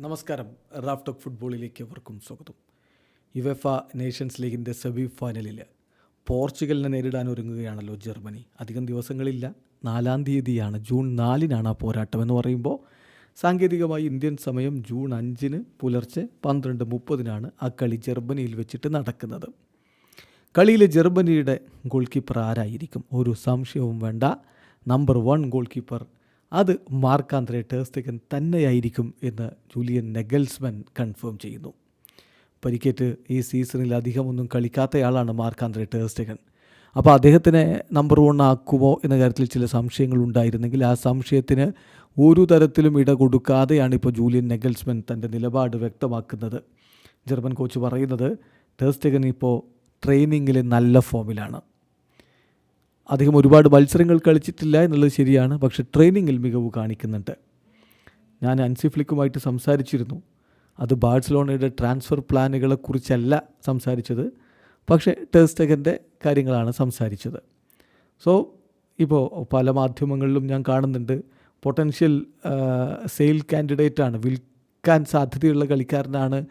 നമസ്കാരം. Raf talk ഫുട്ബോളിലേക്ക് അവർക്കും സ്വാഗതം. യുവെഫ നേഷൻസ് ലീഗിന്റെ സെമി ഫൈനലിൽ പോർച്ചുഗലിനെ നേരിടാൻ ഒരുങ്ങുകയാണല്ലോ ജർമ്മനി. അധികം ദിവസങ്ങളില്ല. നാലാം തീയതിയാണ്. ജൂൺ നാലിനാണ് ആ പോരാട്ടം എന്ന് പറയുമ്പോൾ സാങ്കേതികമായി ഇന്ത്യൻ സമയം ജൂൺ അഞ്ചിന് പുലർച്ചെ പന്ത്രണ്ട് മുപ്പതിനാണ് ആ കളി ജർമ്മനിയിൽ വെച്ചിട്ട് നടക്കുന്നത്. കളിയിലെ ജർമ്മനിയുടെ ഗോൾ കീപ്പർ ആരായിരിക്കും? ഒരു സംശയവും വേണ്ട. നമ്പർ വൺ ഗോൾ കീപ്പർ അത് മാർക്കാന്ത്രെ ടേസ്റ്റകൻ തന്നെയായിരിക്കും എന്ന് ജൂലിയൻ നെഗൽസ്മൻ കൺഫേം ചെയ്യുന്നു. പരിക്കേറ്റ് ഈ സീസണിൽ അധികമൊന്നും കളിക്കാത്തയാളാണ് മാർക്കാന്ത്രെ ടേസ്റ്റകൻ അപ്പോൾ അദ്ദേഹത്തിനെ നമ്പർ വൺ ആക്കുമോ എന്ന കാര്യത്തിൽ ചില സംശയങ്ങൾ ഉണ്ടായിരുന്നെങ്കിൽ ആ സംശയത്തിന് ഒരു തരത്തിലും ഇട കൊടുക്കാതെയാണ് ഇപ്പോൾ ജൂലിയൻ നെഗൽസ്മൻ തന്റെ നിലപാട് വ്യക്തമാക്കുന്നത്. ജർമ്മൻ കോച്ച് പറയുന്നത് ടേസ്റ്റകൻ ഇപ്പോൾ ട്രെയിനിങ്ങിൽ നല്ല ഫോമിലാണ്. അദ്ദേഹം ഒരുപാട് മത്സരങ്ങൾ കളിച്ചിട്ടില്ല എന്നുള്ളത് ശരിയാണ്. പക്ഷേ ട്രെയിനിങ്ങിൽ മികവ് കാണിക്കുന്നുണ്ട്. ഞാൻ അൻസിഫ്ലിക്കുമായിട്ട് സംസാരിച്ചിരുന്നു. അത് ബാഴ്സലോണയുടെ ട്രാൻസ്ഫർ പ്ലാനുകളെക്കുറിച്ചല്ല സംസാരിച്ചത്. പക്ഷേ ടേസ്റ്റകന്റെ കാര്യങ്ങളാണ് സംസാരിച്ചത്. സോ ഇപ്പോൾ പല മാധ്യമങ്ങളിലും ഞാൻ കാണുന്നുണ്ട്. പൊട്ടൻഷ്യൽ സെയിൽ കാൻഡിഡേറ്റാണ്. വിൽക്കാൻ സാധ്യതയുള്ള കളിക്കാരനാണ്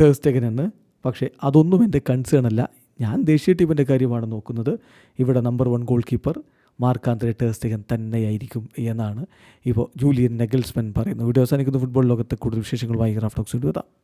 ടേസ്റ്റകൻ എന്ന് പക്ഷേ അതൊന്നും എന്റെ കൺസേൺ അല്ല. ഞാൻ ദേശീയ ടീമിന്റെ കാര്യമാണ് നോക്കുന്നത്. ഇവിടെ number one goal keeper Marc André ter Stegen തന്നെയായിരിക്കും എന്നാണ് ഇപ്പോൾ ജൂലിയൻ നെഗൽസ്മൻ പറയുന്നത്. വീഡിയോ അവസാനിക്കുന്ന. ഫുട്ബോൾ ലോകത്തെ കൂടുതൽ വിശേഷങ്ങൾ വിശേഷങ്ങളുമായി റാഫ്റ്റോക്സ് എഴുതാം